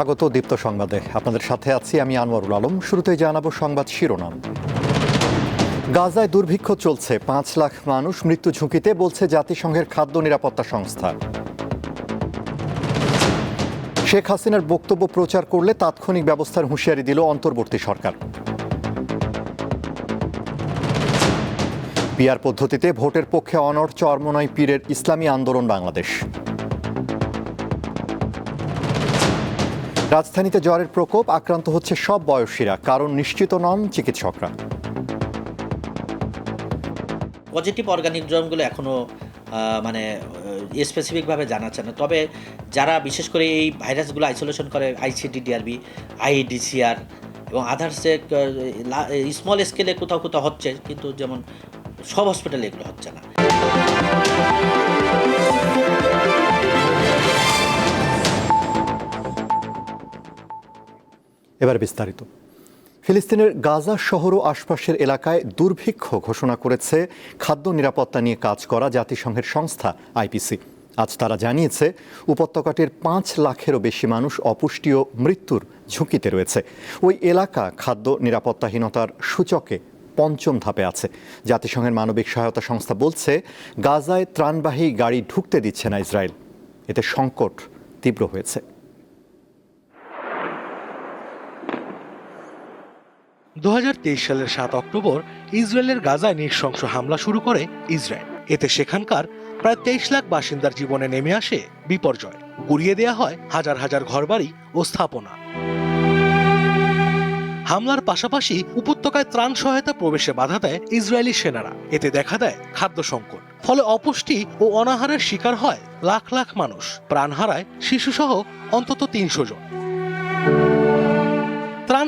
স্বাগত দীপ্ত সংবাদে। আপনাদের সাথে আছি আমি আনোয়ারুল আলম। শুরুতেই জানাব সংবাদ শিরোনাম। গাজায় দুর্ভিক্ষ চলছে। পাঁচ লাখ মানুষ মৃত্যু ঝুঁকিতে বলছে জাতিসংঘের খাদ্য নিরাপত্তা সংস্থা। শেখ হাসিনার বক্তব্য প্রচার করলে তাৎক্ষণিক ব্যবস্থার হুঁশিয়ারি দিল অন্তর্বর্তী সরকার। পিয়ার পদ্ধতিতে ভোটের পক্ষে অনর চরমনয় পীরের ইসলামী আন্দোলন বাংলাদেশ। রাজধানীতে জ্বরের প্রকোপ, আক্রান্ত হচ্ছে সব বয়সীরা, কারণ নিশ্চিত নন চিকিৎসকরা। পজিটিভ অর্গানিক জর্মগুলো এখনও মানে স্পেসিফিকভাবে জানা যাচ্ছে না। তবে যারা বিশেষ করে এই ভাইরাসগুলো আইসোলেশন করে আইসিডি ডিআরবি আইডিসিআর এবং আদার্সে স্মল স্কেলে কোথাও কোথাও হচ্ছে, কিন্তু যেমন সব হসপিটালে এগুলো হচ্ছে না। এবার বিস্তারিত। ফিলিস্তিনের গাজা শহর ও আশপাশের এলাকায় দুর্ভিক্ষ ঘোষণা করেছে খাদ্য নিরাপত্তা নিয়ে কাজ করা জাতিসংঘের সংস্থা, আইপিসি। আজ তারা জানিয়েছে, উপত্যকাটির পাঁচ লাখেরও বেশি মানুষ অপুষ্টি ও মৃত্যুর ঝুঁকিতে রয়েছে। ওই এলাকা খাদ্য নিরাপত্তাহীনতার সূচকে পঞ্চম ধাপে আছে। জাতিসংঘের মানবিক সহায়তা সংস্থা বলছে, গাজায় ত্রাণবাহী গাড়ি ঢুকতে দিচ্ছে না ইসরায়েল। এতে সংকট তীব্র হয়েছে। দু হাজার তেইশ সালের সাত অক্টোবর ইসরায়েলের গাজায় নৃশংস হামলা শুরু করে ইসরায়েল। এতে সেখানকার প্রায় তেইশ লাখ বাসিন্দার জীবনে নেমে আসে বিপর্যয়। গুড়িয়ে দেয়া হয় হাজার হাজার ঘরবাড়ি ও স্থাপনা। হামলার পাশাপাশি উপত্যকায় ত্রাণ সহায়তা প্রবেশে বাধা দেয় ইসরায়েলি সেনারা। এতে দেখা দেয় খাদ্য সংকট। ফলে অপুষ্টি ও অনাহারের শিকার হয় লাখ লাখ মানুষ। প্রাণ হারায় শিশুসহ অন্তত তিনশো জন।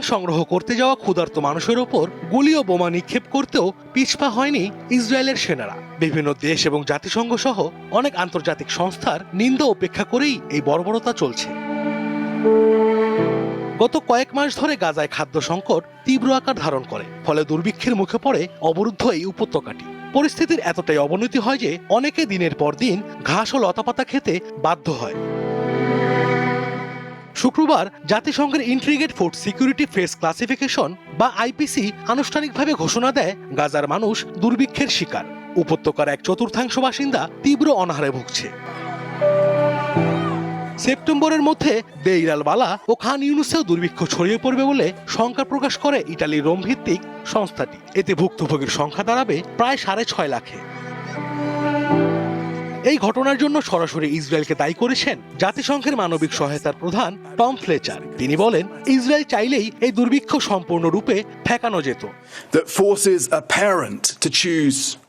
সংগ্রহ করতে যাওয়া ক্ষুধার্ত মানুষের ওপর গুলি ও বোমা নিক্ষেপ করতেও পিছপা হয়নি ইসরায়েলের সেনারা। বিভিন্ন দেশ এবং জাতিসংঘ সহ অনেক আন্তর্জাতিক সংস্থার নিন্দা উপেক্ষা করেই এই বর্বরতা চলছে। গত কয়েক মাস ধরে গাজায় খাদ্য সংকট তীব্র আকার ধারণ করে, ফলে দুর্ভিক্ষের মুখে পড়ে অবরুদ্ধ এই উপত্যকাটি। পরিস্থিতির এতটাই অবনতি হয় যে অনেকে দিনের পর দিন ঘাস ও লতাপাতা খেতে বাধ্য হয়। শুক্রবার জাতিসংঘের integrated food security phase classification বা আইপিসি আনুষ্ঠানিকভাবে ঘোষণা দেয়, গাজার মানুষ দুর্ভিক্ষের শিকার। উপত্যকার এক চতুর্থাংশ বাসিন্দা তীব্র অনাহারে ভুগছে। সেপ্টেম্বরের মধ্যে দেইরাল বালা ও খান ইউনুসেও দুর্ভিক্ষ ছড়িয়ে পড়বে বলে শঙ্কা প্রকাশ করে ইটালির রোম ভিত্তিক সংস্থাটি। এতে ভুক্তভোগীর সংখ্যা দাঁড়াবে প্রায় সাড়ে ছয় লাখে। এই ঘটনার জন্য সরাসরি ইসরায়েলকে দায়ী করেছেন জাতিসংঘের মানবিক সহায়তার প্রধান টম ফ্লেচার। তিনি বলেন ইসরায়েল চাইলেই এই দুর্ভিক্ষ সম্পূর্ণরূপে ঠেকানো যেত।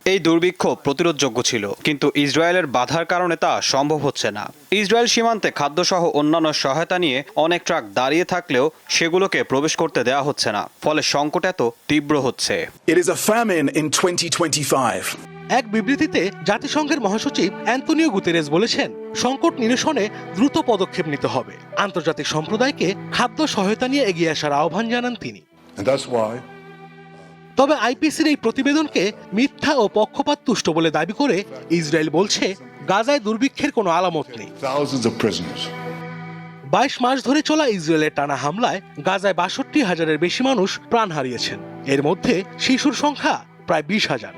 এই দুর্ভিক্ষ প্রতিরোধযোগ্য ছিল কিন্তু ইসরায়েলের বাধার কারণে তা সম্ভব হচ্ছে না। ইসরায়েল সীমান্তে খাদ্যসহ অন্যান্য সহায়তা নিয়ে অনেক ট্রাক দাঁড়িয়ে থাকলেও সেগুলোকে প্রবেশ করতে দেওয়া হচ্ছে না ফলে সংকট এত তীব্র হচ্ছে। It is a famine in 2025. এক বিবৃতিতে জাতিসংঘের মহাসচিব অ্যান্তনিও গুতেরেস বলেছেন সংকট নিরসনে দ্রুত পদক্ষেপ নিতে হবে। আন্তর্জাতিক সম্প্রদায়কে খাদ্য সহায়তা নিয়ে এগিয়ে আসার আহ্বান জানান তিনি। তবে আইপিসির এই প্রতিবেদনকে মিথ্যা ও পক্ষপাত তুষ্ট বলে দাবি করে ইসরায়েল বলছে গাজায় দুর্ভিক্ষের কোনো আলামত নেই। বাইশ মাস ধরে চলা ইসরায়েলের টানা হামলায় গাজায় বাষট্টি হাজারের বেশি মানুষ প্রাণ হারিয়েছেন। এর মধ্যে শিশুর সংখ্যা প্রায় বিশ হাজার।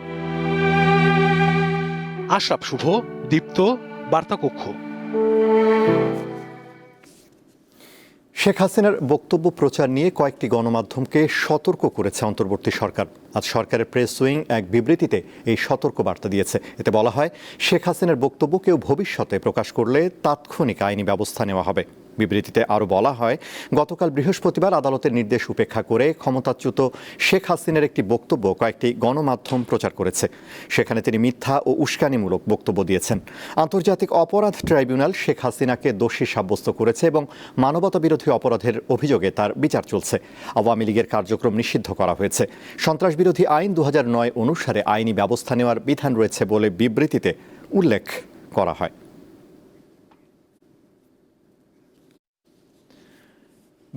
আশরাফ শুভ, দীপ্ত, বার্তাকক্ষ। শেখ হাসিনার বক্তব্য প্রচার নিয়ে কয়েকটি গণমাধ্যমকে সতর্ক করেছে অন্তর্বর্তী সরকার। আজ সরকারের প্রেস উইং এক বিবৃতিতে এই সতর্ক বার্তা দিয়েছে। এতে বলা হয়, শেখ হাসিনার বক্তব্য কেউ ভবিষ্যতে প্রকাশ করলে তাৎক্ষণিক আইনি ব্যবস্থা নেওয়া হবে। বিবৃতিতে আরও বলা হয়, গতকাল বৃহস্পতিবার আদালতের নির্দেশ উপেক্ষা করে ক্ষমতাচ্যুত শেখ হাসিনার একটি বক্তব্য কয়েকটি গণমাধ্যম প্রচার করেছে। সেখানে তিনি মিথ্যা ও উস্কানিমূলক বক্তব্য দিয়েছেন। আন্তর্জাতিক অপরাধ ট্রাইব্যুনাল শেখ হাসিনাকে দোষী সাব্যস্ত করেছে এবং মানবতা বিরোধী অপরাধের অভিযোগে তার বিচার চলছে। আওয়ামী লীগের কার্যক্রম নিষিদ্ধ করা হয়েছে। সন্ত্রাস বিরোধী আইন দু হাজার নয় অনুসারে আইনি ব্যবস্থা নেওয়ার বিধান রয়েছে বলে বিবৃতিতে উল্লেখ করা হয়।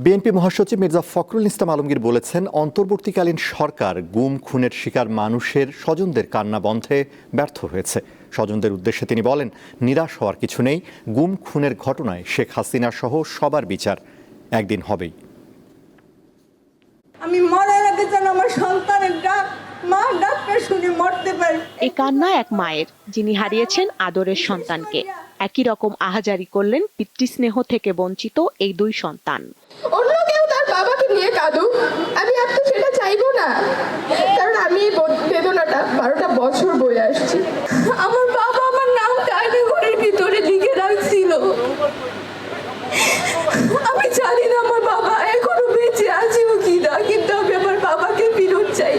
বিএনপি মহাসচিব মির্জা ফখরুল ইসলাম আলমগীর বলেছেন, অন্তর্বর্তীকালীন সরকার গুম, খুনের শিকার মানুষের স্বজনদের কান্না বন্ধে ব্যর্থ হয়েছে। স্বজনদের উদ্দেশ্যে তিনি বলেন, নিরাশ হওয়ার কিছু নেই, গুম, খুনের ঘটনায় শেখ হাসিনা সহ সবার বিচার একদিন হবেই। আমি মরার আগে যেন আমার সন্তানের ডাক মা ডাকটা শুনে মরতে পারি। এই কান্না এক মায়ের যিনি হারিয়েছেন আদরের সন্তানকে। একই রকম আহাজারি করলেন পিতৃস্নেহ থেকে বঞ্চিত এই দুই সন্তান। অন্য কেউ তার বাবাকে নিয়ে কাঁদুক আমি আর তো সেটা চাইব না। কারণ আমি এই বেদনাটা বারোটা বছর বয়ে আসছি। আমার বাবা আমার নামটা আয়না ঘরের ভিতরে লিখে রাখছিল আমি জানি না আমার বাবা এখনও বেঁচে আছে কি না কিন্তু আমি আমার বাবাকে ফেরত চাই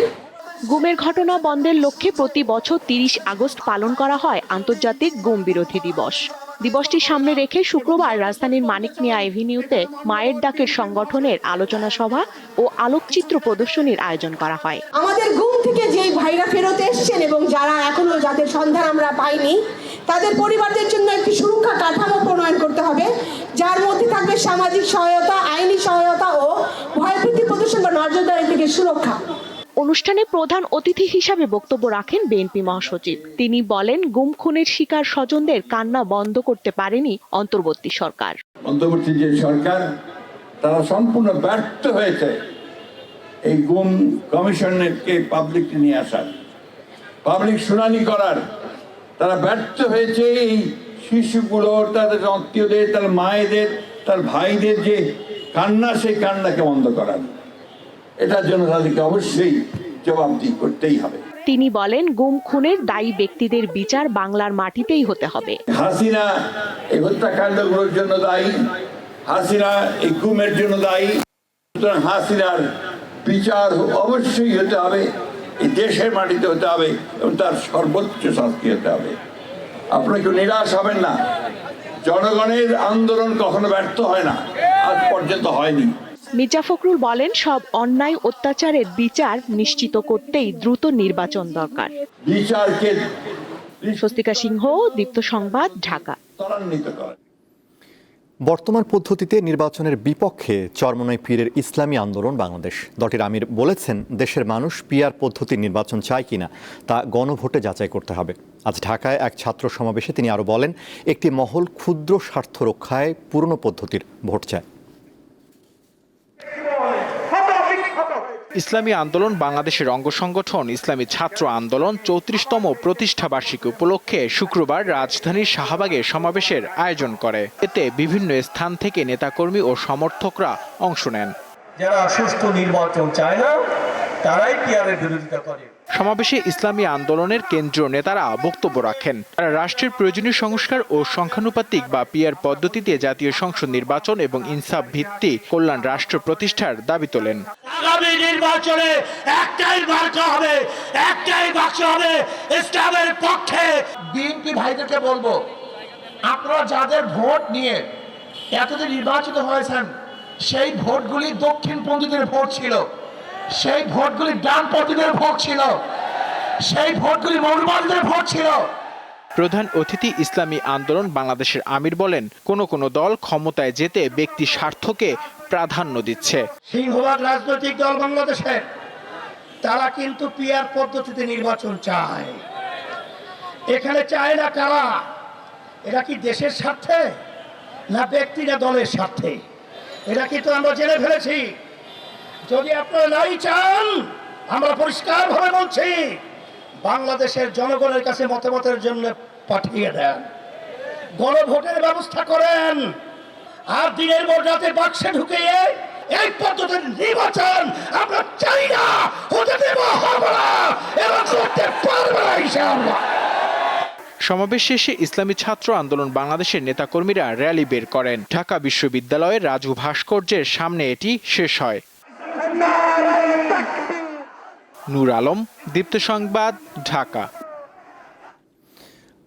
ঘটনা বন্ধের লক্ষ্যে প্রতি বছর তিরিশ আগস্ট পালন করা হয় আন্তর্জাতিক গুম বিরোধী দিবস। দিবসটি সামনে রেখে শুক্রবার রাজধানীর মানিক মিয়া এভিনিউতে মায়ের ডাকের সংগঠনের আলোচনা সভা ও আলোকচিত্র প্রদর্শনীর আয়োজন করা হয়। আমাদের ঘুম থেকে যেই ভাইরা ফেরত এসছেন এবং যারা এখনও যাদের সন্ধান আমরা পাইনি, তাদের পরিবারদের জন্য একটি সুরক্ষা কাঠামো প্রণয়ন করতে হবে, যার মধ্যে থাকবে সামাজিক সহায়তা, আইনি সহায়তা ও ভয়ভীতি প্রদর্শন বা নজরদারি থেকে সুরক্ষা। অনুষ্ঠানে প্রধান অতিথি হিসাবে বক্তব্য রাখেন বিএনপি মহাসচিব। তিনি বলেন, গুম খুনের শিকার স্বজনদের কান্না বন্ধ করতে পারেনি অন্তর্বর্তী সরকার। অন্তর্বর্তী যে সরকার, তারা সম্পূর্ণ ব্যর্থ হয়েছে এই গুম কমিশনকে পাবলিককে নিয়ে আসার। পাবলিক শুনানি করার। তারা ব্যর্থ হয়েছে এই শিশুগুলো, তাদের আত্মীয়দের, তার মায়েদের, তার ভাইদের যে কান্না, সেই কান্নাকে বন্ধ করার। এটার জন্য তাদেরকে অবশ্যই জবাবদিহি করতেই হবে। তিনি বলেন গুম খুনের দায়ী ব্যক্তিদের বিচার বাংলার মাটিতেই হতে হবে। হাসিনা এই হত্যাকাণ্ডগুলোর জন্য দায়ী হাসিনা এই গুমের জন্য দায়ী। সুতরাং হাসিনার বিচার অবশ্যই হতে হবে এই দেশের মাটিতে হতে হবে এবং তার সর্বোচ্চ শাস্তি হতে হবে। আপনারা কেউ নিরাশ হবেন না। জনগণের আন্দোলন কখনো ব্যর্থ হয় না আজ পর্যন্ত হয়নি। মির্জা ফখরুল বলেন সব অন্যায় অত্যাচারের বিচার নিশ্চিত করতেই দ্রুত নির্বাচন দরকার। স্বস্তিকা সিংহ দীপ্ত সংবাদ ঢাকা। বর্তমান পদ্ধতিতে নির্বাচনের বিপক্ষে চরমনাই পীরের ইসলামী আন্দোলন বাংলাদেশ। দলটির আমির বলেছেন দেশের মানুষ পিয়ার পদ্ধতির নির্বাচন চায় কিনা তা গণভোটে যাচাই করতে হবে। আজ ঢাকায় এক ছাত্র সমাবেশে তিনি আরও বলেন একটি মহল ক্ষুদ্র স্বার্থ রক্ষায় পুরনো পদ্ধতির ভোট চায়। ইসলামী আন্দোলন বাংলাদেশের অঙ্গ সংগঠন, ইসলামী ছাত্র আন্দোলন চৌত্রিশতম প্রতিষ্ঠা বার্ষিকী উপলক্ষে শুক্রবার রাজধানীর শাহবাগে সমাবেশের আয়োজন করে। এতে বিভিন্ন স্থান থেকে নেতাকর্মী ও সমর্থকরা অংশ নেন। যারা সুষ্ঠু নির্বাচন চায় না তারাই পিয়ারের বিরোধিতা করে। সমাবেশে ইসলামী আন্দোলনের কেন্দ্রীয় নেতারা বক্তব্য রাখেন। তারা রাষ্ট্রের প্রয়োজনীয় সংস্কার ও সংখ্যানুপাতিক বা পিয়ার পদ্ধতিতে জাতীয় সংসদ নির্বাচন এবং ইনসাফ ভিত্তিক কল্যাণ রাষ্ট্র প্রতিষ্ঠার দাবি তোলেন। আগামী নির্বাচনে একটাই মার্কা হবে একটাই বাক্স হবে ইসলামের পক্ষে। বিএনপি ভাইদেরকে বলব আপনারা যাদের ভোট নিয়ে এতদিন নির্বাচিত হয়েছেন সেই ভোটগুলি দক্ষিণপন্থীদের ভোট ছিল। সেই ভোটগুলি ডানপন্থীদের ভোট ছিল। সেই ভোটগুলি মৌলবাদীদের ভোট ছিল। প্রধান অতিথি ইসলামী আন্দোলন বাংলাদেশের আমির বলেন কোন কোন দল ক্ষমতায় যেতে ব্যক্তি স্বার্থকে প্রাধান্য দিচ্ছে। সিংহভাগ রাজনৈতিক দল বাংলাদেশের তারা কিন্তু পিয়ার পদ্ধতিতে নির্বাচন চায়। এখানে চায় না কারা? এরা কি দেশের স্বার্থে না ব্যক্তি না দলের স্বার্থে? এটা কিন্তু আমরা জেনে ফেলেছি। যদি আপনারা নাই চান, আমরা পরিষ্কারভাবে বলছি, বাংলাদেশের জনগণের কাছে মতামতের জন্য পাঠিয়ে দেন। গণভোটের ব্যবস্থা করেন। আর দিনের পর রাতে বাক্সে ঢুকিয়ে এই পদ্ধতির নির্বাচন আমরা চাই না, হতে দেব হবে না এবং করতে পারবে না সমাবেশ শেষে ইসলামী ছাত্র আন্দোলন বাংলাদেশের নেতাকর্মীরা র্যালি বের করেন। ঢাকা বিশ্ববিদ্যালয়ের রাজু ভাস্কর্যের সামনে এটি শেষ হয়। নূর আলম, দীপ্ত সংবাদ, ঢাকা।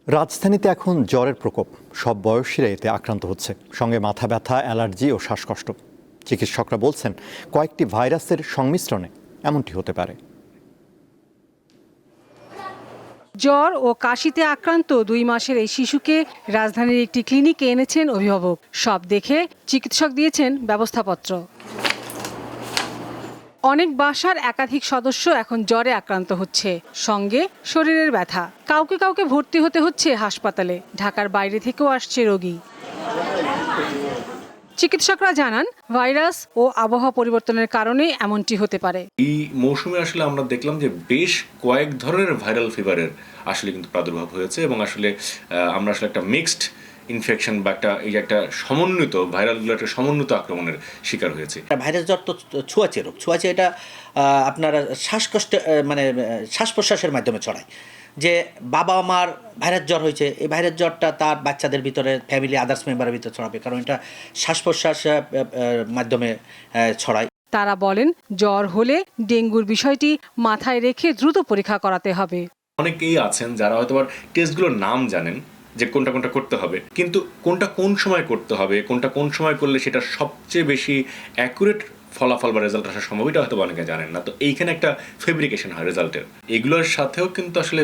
রাজধানীতে এখন জ্বরের প্রকোপ। সব বয়সীরা এতে আক্রান্ত হচ্ছে। সঙ্গে মাথা ব্যথা, অ্যালার্জি ও শ্বাসকষ্ট। চিকিৎসকরা বলছেন, কয়েকটি ভাইরাসের সংমিশ্রণে এমনটি হতে পারে। জ্বর ও কাশিতে আক্রান্ত দুই মাসের এই শিশুকে রাজধানীর একটি ক্লিনিকে এনেছেন অভিভাবক। সব দেখে চিকিৎসক দিয়েছেন ব্যবস্থাপত্র। অনেক বাসার একাধিক সদস্য এখন জ্বরে আক্রান্ত হচ্ছে। সঙ্গে শরীরের ব্যথা। কাউকে কাউকে ভর্তি হতে হচ্ছে হাসপাতালে। ঢাকার বাইরে থেকেও আসছে রোগী। চিকিৎসকরা জানান ভাইরাস ও আবহাওয়া পরিবর্তনের কারণে এমনটি হতে পারে। এই মৌসুমে আসলে আমরা দেখলাম যে বেশ কয়েক ধরনের ভাইরাল ফিভারের আসলে কিন্তু প্রাদুর্ভাব হয়েছে এবং আসলে আমরা আসলে একটা মিক্সড ইনফেকশন বা একটা এই যে একটা সমন্বিত ভাইরালগুলো একটা সমন্বিত আক্রমণের শিকার হয়েছে। ভাইরাস জ্বর তো ছোঁয়াচে রোগ। ছোঁয়াচে এটা আহ, আপনার শ্বাসকষ্টে মানে শ্বাস প্রশ্বাসের মাধ্যমে ছড়ায়। যে বাবা মার ভাইরাস জ্বর হয়েছে এই ভাইরাস জ্বরটা তার বাচ্চাদের ভিতরে ফ্যামিলি আদার্স মেম্বারের ভিতরে ছড়াবে। কারণ এটা শ্বাস প্রশ্বাস মাধ্যমে ছড়ায়। তারা বলেন জ্বর হলে ডেঙ্গুর বিষয়টি মাথায় রেখে দ্রুত পরীক্ষা করাতে হবে। অনেকেই আছেন যারা হয়তো আবার টেস্টগুলোর নাম জানেন যে কোনটা কোনটা করতে হবে। কিন্তু কোনটা কোন সময় করতে হবে কোনটা কোন সময় করলে সেটা সবচেয়ে বেশি অ্যাকুরেট ফলাফল বা রেজাল্ট আসা সম্ভব, এটা হয়তো অনেকে জানেন না। তো এইখানে একটা ফেব্রিকেশন হয় রেজাল্টের এগুলোর সাথেও কিন্তু আসলে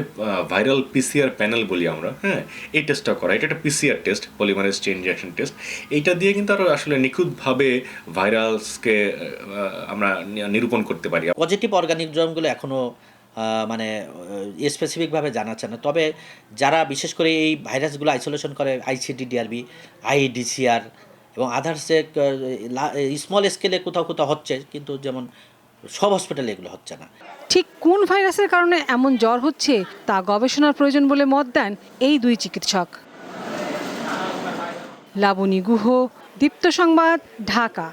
ভাইরাল পিসিআর প্যানেল বলি আমরা হ্যাঁ? এই টেস্টটা করা এটা একটা PCR test polymerase chain reaction test এইটা দিয়ে কিন্তু আরও আসলে নিখুঁতভাবে ভাইরালসকে আমরা নিরূপণ করতে পারি। পজিটিভ অর্গানিক জর্মগুলো এখনও মানে স্পেসিফিকভাবে জানা যাচ্ছে না। তবে যারা বিশেষ করে এই ভাইরাসগুলো আইসোলেশন করে আইসিডি ডিআরবি আইডিসিআর এবং আদার্স স্মল স্কেলে কোথাও কোথাও হচ্ছে কিন্তু যেমন সব হসপিটালে এগুলো হচ্ছে না। ঠিক কোন ভাইরাসের কারণে এমন জ্বর হচ্ছে তা গবেষণার প্রয়োজন বলে মত দেন এই দুই চিকিৎসক। লাবণী গুহ দীপ্ত সংবাদ ঢাকা।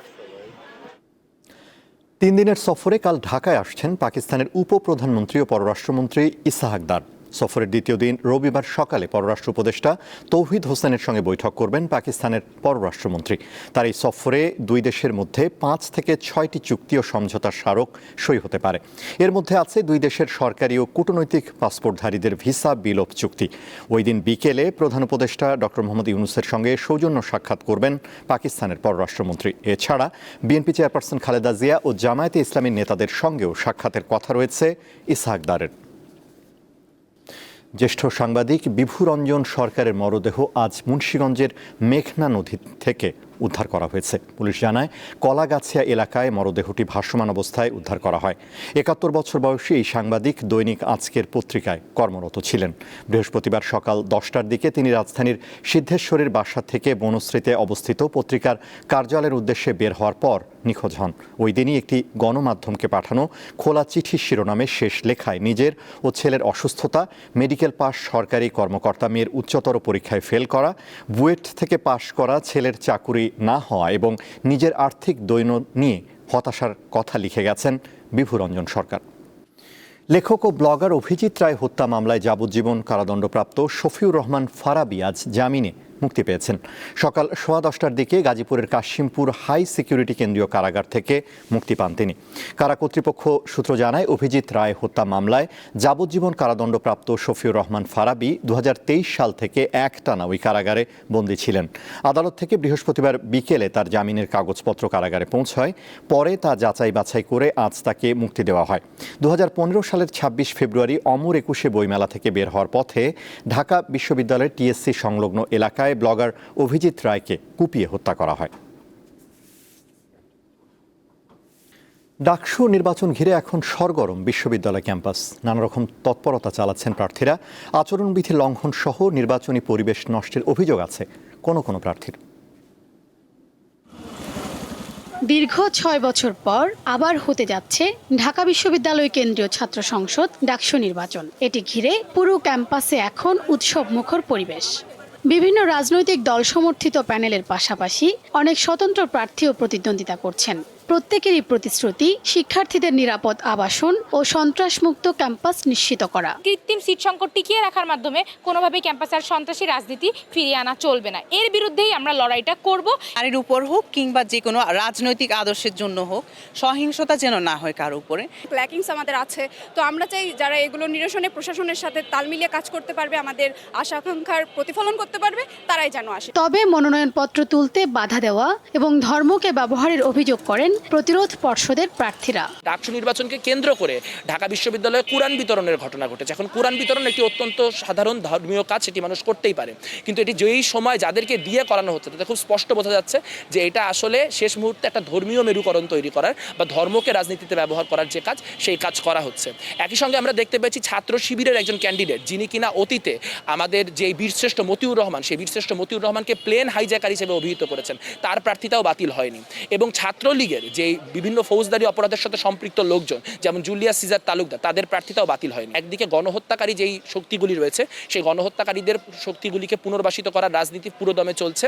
তিন দিনের সফরে কাল ঢাকায় আসছেন পাকিস্তানের উপপ্রধানমন্ত্রী ও পররাষ্ট্রমন্ত্রী ইসাহাকদার সফরের দ্বিতীয় দিন রবিবার সকালে পররাষ্ট্র উপদেষ্টা তৌহিদ হোসেনের সঙ্গে বৈঠক করবেন পাকিস্তানের পররাষ্ট্রমন্ত্রী। তার এই সফরে দুই দেশের মধ্যে পাঁচ থেকে ছয়টি চুক্তি ও সমঝোতার স্মারক সই হতে পারে। এর মধ্যে আছে দুই দেশের সরকারি ও কূটনৈতিক পাসপোর্টধারীদের ভিসা বিলোপ চুক্তি। ওই দিন বিকেলে প্রধান উপদেষ্টা ডক্টর মোহাম্মদ ইউনুসের সঙ্গে সৌজন্য সাক্ষাৎ করবেন পাকিস্তানের পররাষ্ট্রমন্ত্রী। এছাড়া বিএনপি চেয়ারপারসন খালেদা জিয়া ও জামায়াতে ইসলামীর নেতাদের সঙ্গেও সাক্ষাতের কথা রয়েছে ইসহাকদারের জ্যেষ্ঠ সাংবাদিক বিভুরঞ্জন সরকারের মরদেহ আজ মুন্সীগঞ্জের মেঘনা নদী থেকে উদ্ধার করা হয়েছে। পুলিশ জানায়, কলাগাছিয়া এলাকায় মরদেহটি ভাসমান অবস্থায় উদ্ধার করা হয়। একাত্তর বছর বয়সী এই সাংবাদিক দৈনিক আজকের পত্রিকায় কর্মরত ছিলেন। বৃহস্পতিবার সকাল দশটার দিকে তিনি রাজধানীর সিদ্ধেশ্বরের বাসা থেকে বনশ্রীতে অবস্থিত পত্রিকার কার্যালয়ের উদ্দেশ্যে বের হওয়ার পর নিখোঁজ হন। ওই দিনই একটি গণমাধ্যমকে পাঠানো খোলা চিঠির শিরোনামে শেষ লেখায় নিজের ও ছেলের অসুস্থতা, মেডিকেল পাস, সরকারি কর্মকর্তা মেয়ের উচ্চতর পরীক্ষায় ফেল করা, বুয়েট থেকে পাশ করা ছেলের চাকুরি না হওয়া এবং নিজের আর্থিক দৈন নিয়ে হতাশার কথা লিখে গেছেন বিভুরঞ্জন সরকার। লেখক ও ব্লগার অভিজিৎ রায় হত্যা মামলায় যাবজ্জীবন কারাদণ্ডপ্রাপ্ত শফিউর রহমান ফারাবি আজ জামিনে। মুক্তি পেয়েছেন। সকাল সোয়া দশটার দিকে গাজীপুরের কাশিমপুর হাই সিকিউরিটি কেন্দ্রীয় কারাগার থেকে মুক্তি পান তিনি। কারা কর্তৃপক্ষ সূত্র জানায়, অভিজিৎ রায় হত্যা মামলায় যাবজ্জীবন কারাদণ্ডপ্রাপ্ত শফিউর রহমান ফারাবি দু হাজার তেইশ সাল থেকে একটানা ওই কারাগারে বন্দী ছিলেন। আদালত থেকে বৃহস্পতিবার বিকেলে তার জামিনের কাগজপত্র কারাগারে পৌঁছয়, পরে তা যাচাই বাছাই করে আজ তাকে মুক্তি দেওয়া হয়। দু হাজার পনেরো সালের ২৬ ফেব্রুয়ারি অমর একুশে বইমেলা থেকে বের হওয়ার পথে ঢাকা বিশ্ববিদ্যালয়ের টিএসসি সংলগ্ন এলাকায় ব্লগার অভিজিৎ রায়কে কুপিয়ে হত্যা করা হয়। ডাকসু নির্বাচন ঘিরে এখন সরগরম বিশ্ববিদ্যালয় ক্যাম্পাস। নানা রকম তৎপরতা চালাচ্ছেন প্রার্থীরা। আচরণবিধি লঙ্ঘন সহ নির্বাচনী পরিবেশ নষ্টের অভিযোগ আছে কোনো কোনো প্রার্থীর। দীর্ঘ ছয় বছর পর আবার হতে যাচ্ছে ঢাকা বিশ্ববিদ্যালয় কেন্দ্রীয় ছাত্র সংসদ ডাকসু নির্বাচন। এটি ঘিরে পুরো ক্যাম্পাসে এখন উৎসব মুখর পরিবেশ। বিভিন্ন রাজনৈতিক দল সমর্থিত প্যানেলের পাশাপাশি অনেক স্বতন্ত্র প্রার্থীও প্রতিদ্বন্দ্বিতা করছেন। প্রত্যেকেরই প্রতিশ্রুতি শিক্ষার্থীদের নিরাপদ আবাসন ও সন্ত্রাসমুক্ত ক্যাম্পাস নিশ্চিত করা। কৃত্রিম সিট সংকট টিকিয়ে রাখার মাধ্যমে কোনোভাবেই ক্যাম্পাসে আর সন্ত্রাসী রাজনীতি ফিরিয়ে আনা চলবে না। এর বিরুদ্ধেই আমরা লড়াইটা করব। নারীর উপর হোক কিংবা যে কোনো রাজনৈতিক আদর্শের জন্য হোক সহিংসতা যেন না হয় কার উপরে। ল্যাকিংস আমাদের আছে। তো আমরা চাই যারা এগুলো নিরসনে প্রশাসনের সাথে তাল মিলিয়ে কাজ করতে পারবে আমাদের আশা আকাঙ্ক্ষার প্রতিফলন করতে পারবে তারাই যেন আসে। তবে মনোনয়নপত্র তুলতে বাধা দেওয়া এবং ধর্মকে ব্যবহারের অভিযোগ করেন প্রতিরোধ পর্ষদের প্রার্থীরা। ডাকসু নির্বাচনকে কেন্দ্র করে ঢাকা বিশ্ববিদ্যালয়ে কোরআন বিতরণের ঘটনা ঘটেছে। এখন কোরআন বিতরণ একটি অত্যন্ত সাধারণ ধর্মীয় কাজ, সেটি মানুষ করতেই পারে। কিন্তু এটি যেই সময় যাদেরকে দিয়ে করানো হচ্ছে, তাতে খুব স্পষ্ট বোঝা যাচ্ছে যে এটা আসলে শেষ মুহূর্তে একটা ধর্মীয় মেরুকরণ তৈরি করার বা ধর্মকে রাজনীতিতে ব্যবহার করার যে কাজ, সেই কাজ করা হচ্ছে। একই সঙ্গে আমরা দেখতে পেয়েছি ছাত্র শিবিরের একজন ক্যান্ডিডেট, যিনি কিনা অতীতে আমাদের যে বীরশ্রেষ্ঠ মতিউর রহমান, সেই বীরশ্রেষ্ঠ মতিউর রহমানকে প্লেন হাইজ্যাকার হিসেবে অভিহিত করেছেন। তার প্রার্থিতাও বাতিল হয়নি। এবং ছাত্রলীগের যে বিভিন্ন ফৌজদারি অপরাধের সাথে সম্পৃক্ত লোকজন, যেমন জুলিয়া সিজার তালুকদার, তাদের প্রার্থিতাও বাতিল হয়নি। একদিকে গণহত্যাকারী যেই শক্তিগুলি রয়েছে, সেই গণহত্যাকারীদের শক্তিগুলিকে পুনর্বাসিত করার রাজনীতি পুরোদমে চলছে।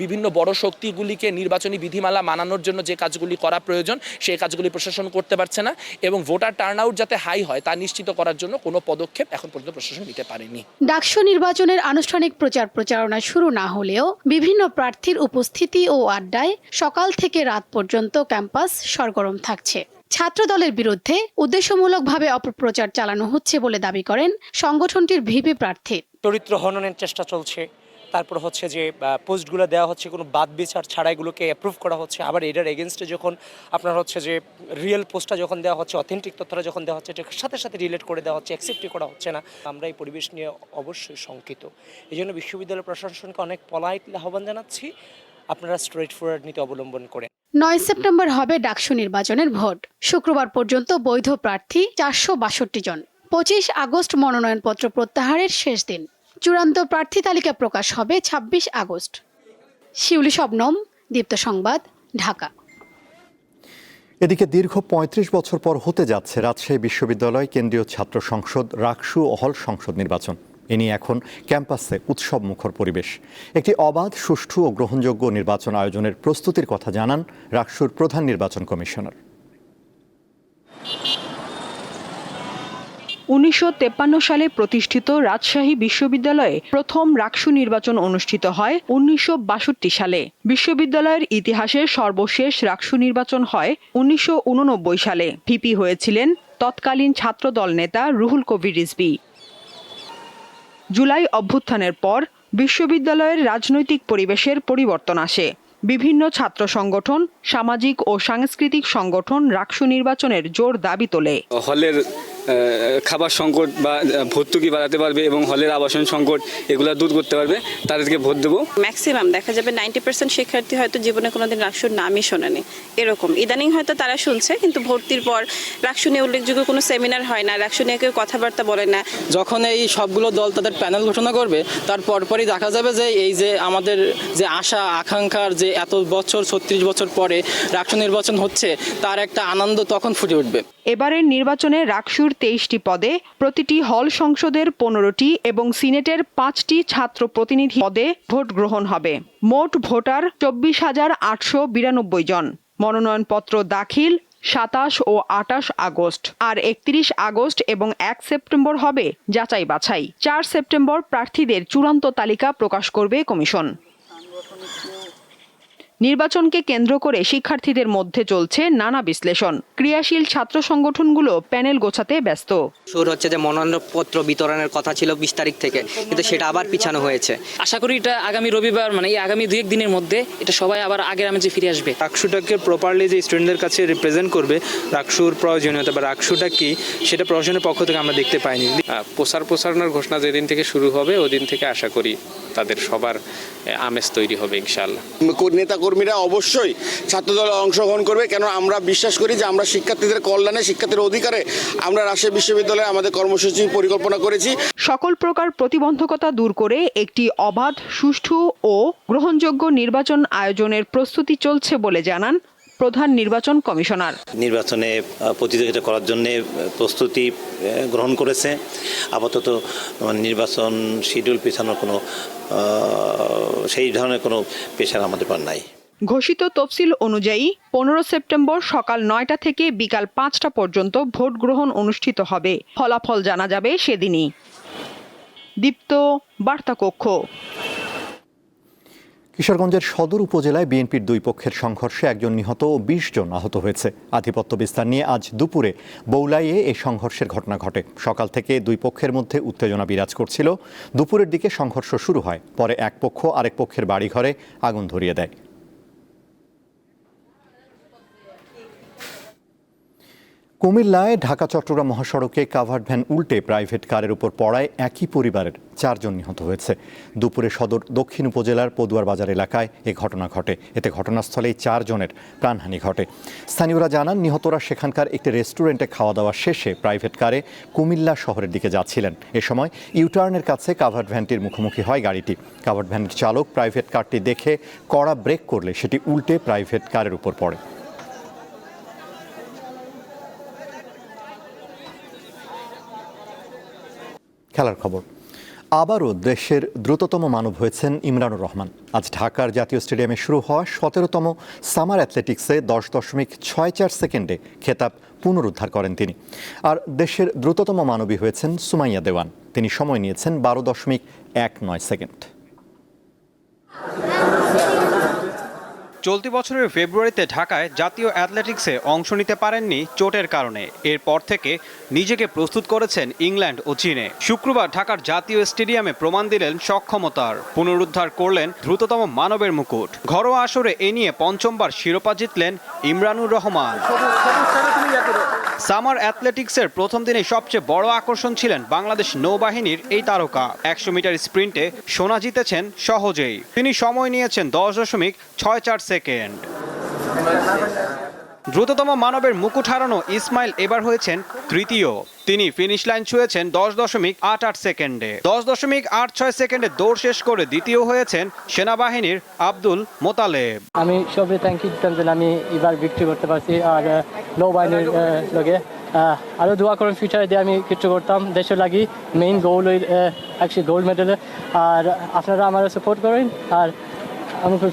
বিভিন্ন বড় শক্তিগুলিকে নির্বাচনী বিধিমালা মানানোর জন্য যে কাজগুলি করা প্রয়োজন, সেই কাজগুলি প্রশাসন করতে পারছে না এবং ভোটার টার্নআউট যাতে হাই হয়, তা নিশ্চিত করার জন্য কোনো পদক্ষেপ এখন পর্যন্ত প্রশাসন নিতে পারেনি। ডাকসু নির্বাচনের আনুষ্ঠানিক প্রচার প্রচারণা শুরু না হলেও বিভিন্ন প্রার্থীর উপস্থিতি ও আড্ডায় সকাল থেকে রাত পর্যন্ত ক্যাম্পাস সরগরম থাকছে। ছাত্র দলের বিরুদ্ধে উদ্দেশ্যমূলকভাবে অপপ্রচার চালানো হচ্ছে বলে দাবি করেন সংগঠনটির ভিপি প্রার্থী। চরিত্র হননের চেষ্টা চলছে। তারপর হচ্ছে যে পোস্টগুলো দেওয়া হচ্ছে, কোনো বাদ বিচার ছাড়া এগুলোকে অ্যাপ্রুভ করা হচ্ছে। আবার এটার এগেনস্টে যখন আপনার হচ্ছে যে রিয়েল পোস্টটা যখন দেওয়া হচ্ছে অথেন্টিক তথ্যটা যখন দেওয়া হচ্ছে, এটার সাথে সাথে রিলেট করে দেওয়া হচ্ছে অ্যাকসেপ্টই করা হচ্ছে না। আমরা এই পরিবেশ নিয়ে অবশ্যই শঙ্কিত। এই জন্য বিশ্ববিদ্যালয় প্রশাসনকে অনেক পলাইটলি আহ্বান জানাচ্ছি। আপনারা স্ট্রেট ফরওয়ার্ড নীতি অবলম্বন করে নয় সেপ্টেম্বর হবে ডাকসু নির্বাচনের ভোট। শুক্রবার পর্যন্ত বৈধ প্রার্থী চারশো বাষট্টি জন। পঁচিশ আগস্ট মনোনয়নপত্র প্রত্যাহারের শেষ দিন। চূড়ান্ত প্রার্থী তালিকা প্রকাশ হবে ২৬ আগস্ট। শিউলি শবনম, দীপ্ত সংবাদ, ঢাকা। এদিকে দীর্ঘ ৩৫ বছর পর হতে যাচ্ছে রাজশাহী বিশ্ববিদ্যালয় কেন্দ্রীয় ছাত্র সংসদ রাকসু অহল সংসদ নির্বাচন। নিয়ে এখন ক্যাম্পাসে উৎসব মুখর পরিবেশ। একটি অবাধ, সুষ্ঠু ও গ্রহণযোগ্য নির্বাচন আয়োজনের প্রস্তুতির কথা জানান রাকসুর প্রধান নির্বাচন কমিশনার। উনিশশো সালে প্রতিষ্ঠিত রাজশাহী বিশ্ববিদ্যালয়ে প্রথম রাকসু নির্বাচন অনুষ্ঠিত হয় উনিশশো বাষট্টি সালে। বিশ্ববিদ্যালয়ের ইতিহাসে সর্বশেষ রাকসু নির্বাচন হয় উনিশশো উননব্বই সালে। ভিপি হয়েছিলেন তৎকালীন ছাত্রদল নেতা রুহুল কবির রিজভী। জুলাই অভ্যুত্থানের পর বিশ্ববিদ্যালয়ের রাজনৈতিক পরিবেশের পরিবর্তন আসে। বিভিন্ন ছাত্র সংগঠন, সামাজিক ও সাংস্কৃতিক সংগঠন রাকসু নির্বাচনের জোর দাবি তোলে। হলের খাবার সংকট বা ভর্তুকি বাড়াতে পারবে এবং হলের আবাসন সংকট এগুলো দূর করতে পারবে তাদেরকে ভোট দেবো। ম্যাক্সিমাম দেখা যাবে নাইনটি পার্সেন্ট শিক্ষার্থী হয়তো জীবনে কোনোদিন রাকসুর নামই শোনেনি। এরকম। ইদানিং হয়তো তারা শুনছে কিন্তু ভর্তির পর রাকসু নিয়ে উল্লেখযোগ্য কোনো সেমিনার হয় না রাকসু নিয়ে কেউ কথাবার্তা বলে না। যখন এই সবগুলো দল তাদের প্যানেল ঘোষণা করবে তার পরপরই দেখা যাবে যে এই যে আমাদের যে আশা আকাঙ্ক্ষার যে এত বছর ছত্রিশ বছর পরে রাষ্ট্র নির্বাচন হচ্ছে তার একটা আনন্দ তখন ফুটে উঠবে। এবারের নির্বাচনে রাকসুর তেইশটি পদে, প্রতিটি হল সংসদের পনেরোটি এবং সিনেটের পাঁচটি ছাত্র প্রতিনিধি পদে ভোট গ্রহণ হবে। মোট ভোটার চব্বিশ হাজার আটশো বিরানব্বই জন। মনোনয়নপত্র দাখিল সাতাশ ও আটাশ আগস্ট। আর একত্রিশ আগস্ট এবং এক সেপ্টেম্বর হবে যাচাই বাছাই। চার সেপ্টেম্বর প্রার্থীদের চূড়ান্ত তালিকা প্রকাশ করবে কমিশন। নির্বাচনকে কেন্দ্র করে শিক্ষার্থীদের মধ্যে চলছে নানা বিশ্লেষণ। ক্রিয়াশীল ছাত্র সংগঠনগুলো প্যানেল গোছাতে ব্যস্ত। শুরু হচ্ছে যে মনোনয়নপত্র বিতরণের কথা ছিল বিশ তারিখ থেকে কিন্তু সেটা আবার পিছানো হয়েছে। আশা করি এটা আগামী রবিবার মানে এই আগামী দুই এক দিনের মধ্যে এটা সবাই আবার আগের আমি যে ফিরে আসবে। রাকসুটাকে প্রপারলি যে স্টুডেন্টদের কাছে রিপ্রেজেন্ট করবে রাকসুর প্রয়োজনীয়তা বা রাকসুটা কি সেটা প্রশাসনের পক্ষ থেকে আমরা দেখতে পাইনি। প্রসার প্রসারণার ঘোষণা যেদিন থেকে শুরু হবে ওদিন থেকে আশা করি তাদের সবার আমেজ তৈরি হবে ইনশাল্লাহ নেতা কর্মীরা অবশ্যই ছাত্রদলে অংশগ্রহণ করবে কেন আমরা বিশ্বাস করি যে আমরা শিক্ষার্থীদের কল্যাণে শিক্ষার্থীর অধিকারে আমরা রাজশাহী বিশ্ববিদ্যালয়ে আমাদের কর্মসূচি পরিকল্পনা করেছি। সকল প্রকার প্রতিবন্ধকতা দূর করে একটি অবাধ সুষ্ঠু ও গ্রহণযোগ্য নির্বাচন আয়োজনের প্রস্তুতি চলছে বলে জানান প্রধান নির্বাচন কমিশনার। নির্বাচনে প্রতিযোগিতা করার জন্য প্রস্তুতি গ্রহণ করেছে। আপাতত নির্বাচন শিডিউল পেছানোর কোনো সেই ধরনের কোনো পেশার আমাদের পর নাই। ঘোষিত তফসিল অনুযায়ী পনেরো সেপ্টেম্বর সকাল নয়টা থেকে বিকাল পাঁচটা পর্যন্ত ভোট গ্রহণ অনুষ্ঠিত হবে। ফলাফল জানা যাবে সেদিনই। দীপ্ত বার্তা কক্ষ কিশোরগঞ্জের সদর উপজেলায় বিএনপির দুই পক্ষের সংঘর্ষে একজন নিহত ও বিশ জন আহত হয়েছে। আধিপত্য বিস্তার নিয়ে আজ দুপুরে বৌলাইয়ে এই সংঘর্ষের ঘটনা ঘটে। সকাল থেকে দুই পক্ষের মধ্যে উত্তেজনা বিরাজ করছিল। দুপুরের দিকে সংঘর্ষ শুরু হয়। পরে এক পক্ষ আরেক পক্ষের বাড়িঘরে আগুন ধরিয়ে দেয়। কুমিল্লায় ঢাকা, চট্টগ্রাম মহাসড়কে কাভার্ড ভ্যান উল্টে প্রাইভেট কারের উপর পড়ায় একই পরিবারের চারজন নিহত হয়েছে। দুপুরে সদর দক্ষিণ উপজেলার পদুয়ার বাজার এলাকায় এ ঘটনা ঘটে। এতে ঘটনাস্থলেই চারজনের প্রাণহানি ঘটে। স্থানীয়রা জানান, নিহতরা সেখানকার একটি রেস্টুরেন্টে খাওয়া দাওয়া শেষে প্রাইভেট কারে কুমিল্লা শহরের দিকে যাচ্ছিলেন। এ সময় ইউটার্নের কাছে কাভার্ড ভ্যানটির মুখোমুখি হয় গাড়িটি। কাভার্ড ভ্যানের চালক প্রাইভেট কারটি দেখে কড়া ব্রেক করলে সেটি উল্টে প্রাইভেট কারের উপর পড়ে। খেলার খবর। আবারও দেশের দ্রুততম মানব হয়েছেন ইমরানুর রহমান। আজ ঢাকার জাতীয় স্টেডিয়ামে শুরু হওয়া সতেরোতম সামার অ্যাথলেটিক্সে দশ দশমিক ছয় চার সেকেন্ডে খেতাব পুনরুদ্ধার করেন তিনি। আর দেশের দ্রুততম মানবী হয়েছেন সুমাইয়া দেওয়ান। তিনি সময় নিয়েছেন বারো দশমিক এক নয় সেকেন্ড। চলতি বছরের ফেব্রুয়ারিতে ঢাকায় জাতীয় অ্যাথলেটিক্সে অংশ নিতে পারেননি চোটের কারণে এরপর থেকে নিজেকে প্রস্তুত করেছেন ইংল্যান্ড ও চীনে শুক্রবার ঢাকার জাতীয় স্টেডিয়ামে প্রমাণ দিলেন সক্ষমতার পুনরুদ্ধার করলেন দ্রুততম মানবের মুকুট ঘরোয়া আসরে এ নিয়ে পঞ্চমবার শিরোপা জিতলেন ইমরানুর রহমান সামার অ্যাথলেটিক্সের প্রথম দিনে সবচেয়ে বড় আকর্ষণ ছিলেন বাংলাদেশ নৌবাহিনীর এই তারকা। একশো মিটার স্প্রিন্টে সোনা জিতেছেন সহজেই। তিনি সময় নিয়েছেন দশ দশমিক ছয় চার সেকেন্ড। দ্রুততম মানবের মুকুট হারানো ইসমাইল এবার হয়েছেন তৃতীয়। তিনি ফিনিশ লাইন ছুঁয়েছেন দশ দশমিক আট আট সেকেন্ডে। দশ দশমিক আট ছয় সেকেন্ডে দৌড় শেষ করে দ্বিতীয় হয়েছেন সেনাবাহিনীর আব্দুল মোতালেব। আমি সবই থ্যাংক ইউ দিতাম যে আমি এবার বিক্রি করতে পারছি আর নৌবাহিনীর লগে আরও দোয়া করুন ফিউচারে দিয়ে আমি কিছু করতাম। দেশের লাগি মেইন গোল ওই গোল্ড মেডেলে আর আপনারা আমার সাপোর্ট করেন। আর আমি খুব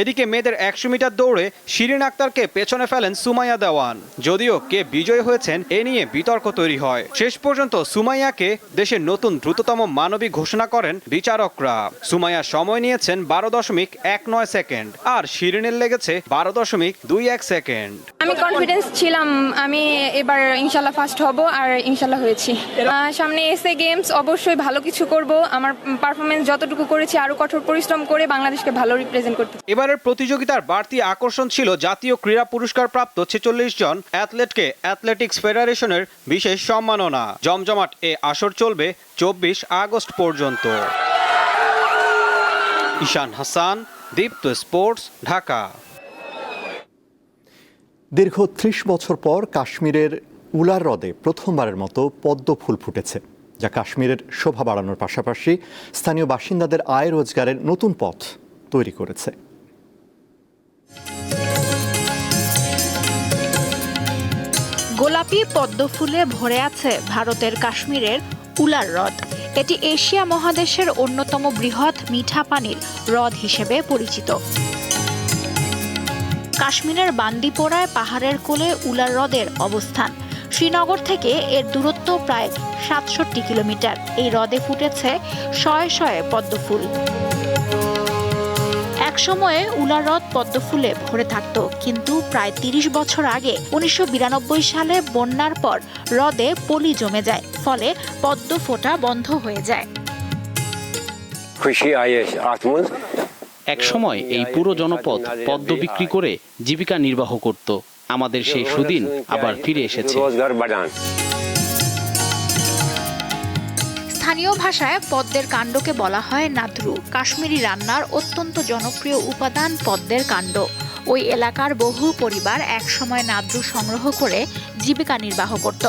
এদিকে মেয়েদের একশো মিটার দৌড়ে শিরিন আক্তারকে পেছনে ফেলেন সুমাইয়া দেওয়ান। যদিও কে বিজয় হয়েছেন এ নিয়ে বিতর্ক তৈরি হয়। শেষ পর্যন্ত সুমাইয়াকে দেশের নতুন দ্রুততম মানবী ঘোষণা করেন বিচারকরা। সুমাইয়া সময় নিয়েছেন বারো দশমিক এক নয় সেকেন্ড আর শিরিনের লেগেছে বারো দশমিক দুই এক সেকেন্ড। আমি কনফিডেন্স ছিলাম। আমি এবার ইনশাল্লাহ ফার্স্ট হব আর ইনশাল্লাহ হয়েছি। সামনে এসে গেমস অবশ্যই ভালো কিছু করব। আমার পারফরমেন্স যতটুকু করেছি আরও কঠোর পরিশ্রম করে বাংলাদেশকে ভালো রিপ্রেজেন্ট করতে এবারের প্রতিযোগিতার বাড়তি আকর্ষণ ছিল জাতীয় ক্রীড়া পুরস্কার প্রাপ্ত ছেচল্লিশ জন অ্যাথলেটকে অ্যাথলেটিক্স ফেডারেশনের বিশেষ সম্মাননা। জমজমাট এ আসর চলবে চব্বিশ আগস্ট পর্যন্ত। ঈশান হাসান দীপ্ত স্পোর্টস ঢাকা। দীর্ঘ ত্রিশ বছর পর কাশ্মীরের উলার হ্রদে প্রথমবারের মতো পদ্ম ফুল ফুটেছে যা কাশ্মীরের শোভা বাড়ানোর পাশাপাশি স্থানীয় বাসিন্দাদের আয় রোজগারের নতুন পথ। তৈরি করেছে গোলাপি পদ্ম ফুলে ভরে আছে ভারতের কাশ্মীরের উলার হ্রদ। এটি এশিয়া মহাদেশের অন্যতম বৃহৎ মিঠা পানির হ্রদ হিসেবে পরিচিত। কাশ্মীরের বান্দিপোড়ায় পাহাড়ের কোলে উলার হ্রদের অবস্থান। শ্রীনগর থেকে এর দূরত্ব প্রায় সাতষট্টি কিলোমিটার। এই হ্রদে ফুটেছে শয়ে শয়ে পদ্ম ফুল। একসময়ে উলা হ্রদ পদ্মফুলে ভরে থাকত। কিন্তু প্রায় ৩০ বছর আগে উনিশশো সালে বন্যার পর হ্রদে পলি জমে যায় ফলে পদ্ম ফোটা বন্ধ হয়ে যায়। এক সময় এই পুরো জনপদ পদ্ম বিক্রি করে জীবিকা নির্বাহ করত। আমাদের সেই সুদিন আবার ফিরে এসেছে। স্থানীয় ভাষায় পদ্মের কাণ্ডকে বলা হয় নাদ্রু কাশ্মীরি রান্নার অত্যন্ত জনপ্রিয় উপাদান পদ্মের কাণ্ড। ওই এলাকার বহু পরিবার একসময় নাদ্রু সংগ্রহ করে জীবিকা নির্বাহ করত।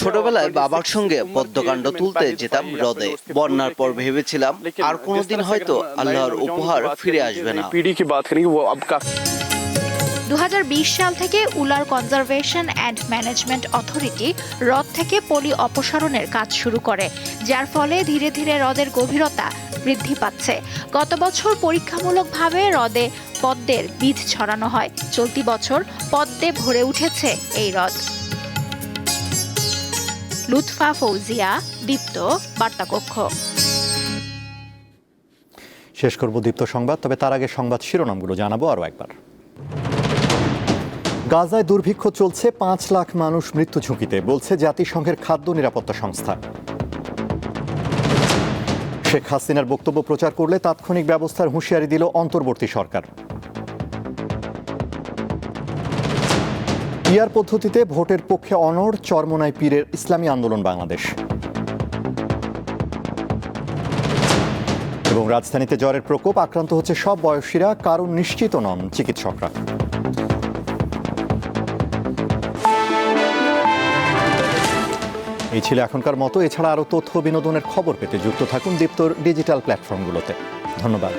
ছোটবেলায় বাবার সঙ্গে পদ্মকাণ্ড তুলতে যেতাম হ্রদে। বন্যার পর ভেবেছিলাম আর কোনোদিন হয়তো আল্লাহর উপহার ফিরে আসবে না। দু হাজার বিশ সাল থেকে Wular conservation and management authority হ্রদ থেকে পলি অপসারণের কাজ শুরু করে, যার ফলে ধীরে ধীরে হ্রদের গভীরতা বৃদ্ধি পাচ্ছে। গত বছর পরীক্ষামূলকভাবে হ্রদে পদ্মের বীজ ছড়ানো হয়। চলতি বছর পদ্মে ভরে উঠেছে এই হ্রদ। লুৎফা ফৌজিয়া, দীপ্ত বার্তাকক্ষ। শেষ করব দীপ্ত সংবাদ, তবে তার আগে সংবাদ শিরোনামগুলো জানাব আরও একবার। গাজায় দুর্ভিক্ষ চলছে, পাঁচ লাখ মানুষ মৃত্যু ঝুঁকিতে, বলছে জাতিসংঘের খাদ্য নিরাপত্তা সংস্থা। শেখ হাসিনার বক্তব্য প্রচার করলে তাৎক্ষণিক ব্যবস্থার হুঁশিয়ারি দিল অন্তর্বর্তী সরকার। পিয়ার পদ্ধতিতে ভোটের পক্ষে অনড় চরমনাই পীরের ইসলামী আন্দোলন বাংলাদেশ। এবং রাজধানীতে জ্বরের প্রকোপ, আক্রান্ত হচ্ছে সব বয়সীরা, কারণ নিশ্চিত নন চিকিৎসকরা। এই ছিল এখনকার মতো। এছাড়া আরও তথ্য বিনোদনের খবর পেতে যুক্ত থাকুন দীপ্তর ডিজিটাল প্ল্যাটফর্মগুলোতে। ধন্যবাদ।